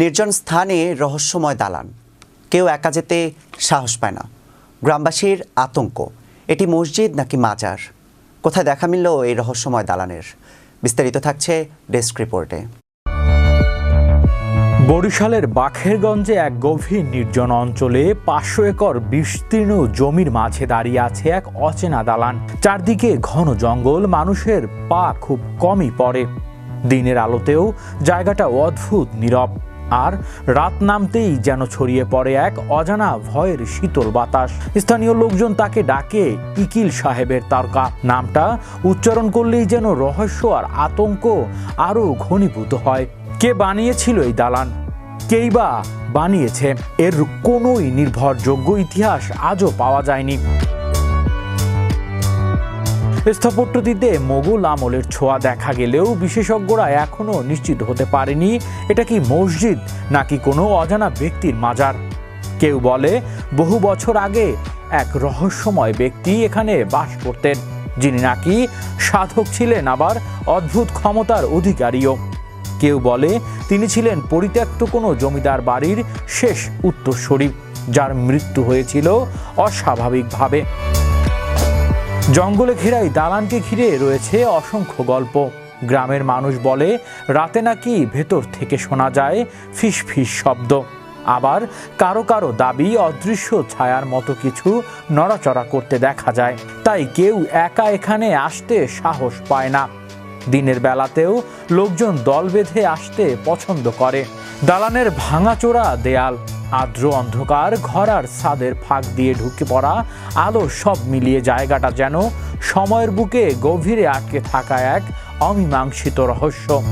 নির্জন স্থানে রহস্যময় দালান। কেউ একা যেতে সাহস পায় না। গ্রামবাসীর আতঙ্ক। এটি মসজিদ নাকি মাজার? কোথায় দেখা মিলল এই রহস্যময় দালানের? বিস্তারিত থাকছে ডেস্ক রিপোর্টে। বরিশালের বাখেরগঞ্জে এক গভীর নির্জন অঞ্চলে পাঁচশো একর বিস্তীর্ণ জমির মাঝে দাঁড়িয়ে আছে এক অচেনা দালান। চারদিকে ঘন জঙ্গল, মানুষের পা খুব কমই পড়ে। দিনের আলোতেও জায়গাটা অদ্ভুত, নীরব। আর রাত নামতেই যেন ছড়িয়ে পড়ে এক অজানা ভয়ের শীতল বাতাস। স্থানীয় লোকজন তাকে ডাকে ইকিল সাহেবের তারকা। নামটা উচ্চারণ করলেই যেন রহস্য আর আতঙ্ক আরও ঘনীভূত হয়। কে বানিয়েছিল এই দালান? কেই বা বানিয়েছে? এর কোনোই নির্ভরযোগ্য ইতিহাস আজও পাওয়া যায়নি। স্থাপত্যটিতে মোগল আমলের ছোঁয়া দেখা গেলেও বিশেষজ্ঞরা এখনও নিশ্চিত হতে পারেনি, এটা কি মসজিদ নাকি কোনো অজানা ব্যক্তির মাজার? কেউ বলে, বহু বছর আগে এক রহস্যময় ব্যক্তি এখানে বাস করতেন, যিনি নাকি সাধক ছিলেন আবার অদ্ভুত ক্ষমতার অধিকারীও। কেউ বলে, তিনি ছিলেন পরিত্যক্ত কোনো জমিদার বাড়ির শেষ উত্তরসূরি, যার মৃত্যু হয়েছিল অস্বাভাবিকভাবে। জঙ্গলে ঘেরাই দালানকে ঘিরে রয়েছে অসংখ্য গল্প। গ্রামের মানুষ বলে, রাতে নাকি ভেতর থেকে শোনা যায় ফিস ফিস শব্দ। আবার কারও কারও দাবি, অদৃশ্য ছায়ার মতো কিছু নড়াচড়া করতে দেখা যায়। তাই কেউ একা এখানে আসতে সাহস পায় না। দিনের বেলাতেও লোকজন দল বেঁধে আসতে পছন্দ করে। দালানের ভাঙাচোরা দেয়াল। আর্দ্র অন্ধকার ঘর আর ছাদের ফাঁক দিয়ে ঢুকে পড়া, আলো সব মিলিয়ে জায়গাটা যেন সময়ের বুকে গভীরে আটকে থাকা এক অমীমাংসিত রহস্য।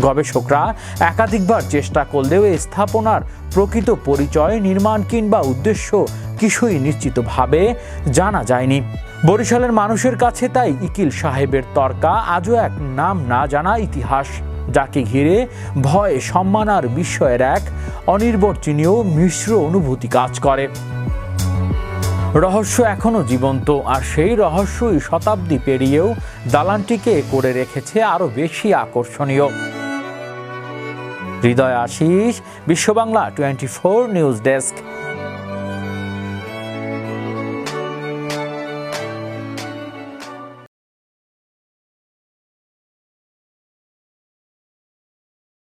গবেষকরা একাধিকবার চেষ্টা করলেও এই স্থাপনার প্রকৃত পরিচয়, নির্মাণ কিংবা উদ্দেশ্য কিছুই নিশ্চিতভাবে জানা যায়নি। বরিশালের মানুষের কাছে তাই ইকিল সাহেবের তর্কা আজও এক নাম না জানা ইতিহাস। যাকে ঘিরে ভয়, সম্মান আর বিস্ময়ের এক অনির্বচনীয় মিশ্র অনুভূতি কাজ করে। রহস্য এখনও জীবন্ত, আর সেই রহস্যই শতাব্দী পেরিয়েও দালানটিকে করে রেখেছে আরও বেশি আকর্ষণীয়। Hriday Ashish, Biswabangla twenty four news desk.